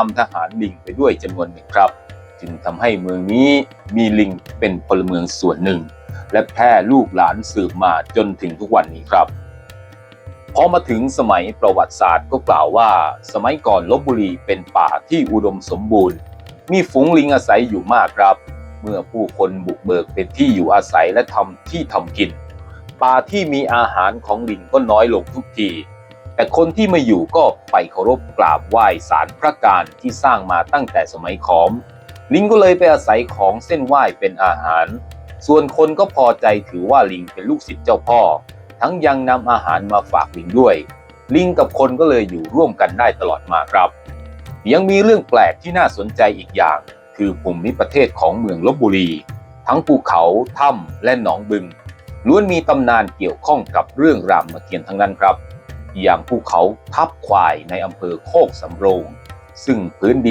นำทหารลิงไปด้วยจำนวนหนึ่งครับ จึงทำให้เมืองนี้มีลิงเป็นพลเมืองส่วนหนึ่ง และแพร่ลูกหลานสืบมาจนถึงทุกวันนี้ครับพอมาถึงสมัยประวัติศาสตร์ก็กล่าวว่า สมัยก่อนลบบุรีเป็นป่าที่อุดมสมบูรณ์ มีฝูงลิงอาศัยอยู่มากครับ เมื่อผู้คนบุกเบิกเป็นที่อยู่อาศัยและทำที่ทำกิน ป่าที่มีอาหารของลิงก็น้อยลงทุกที แต่คนที่มาอยู่ก็ไปเคารพกราบไหว้ศาลพระการที่สร้างมาตั้งแต่สมัยขอม ลิงก็เลยไปอาศัยของเส้นไหว้เป็นอาหาร ส่วนคนก็พอใจถือว่าลิงเป็นลูกศิษย์เจ้าพ่อ ทั้งยังนำอาหารมาฝากลิงด้วย ลิงกับคนก็เลยอยู่ร่วมกันได้ตลอดมาครับ ยังมีเรื่องแปลกที่น่าสนใจอีกอย่าง คือภูมิประเทศของเมืองลบบุรี ทั้งภูเขาถ้ำและหนองบึงล้วนมีตำนานเกี่ยวข้องกับเรื่องรามเกียรติ์ทั้งนั้นครับ อย่างภูเขาทับควายในอำเภอโคกสำโรง ซึ่งพื้นดิน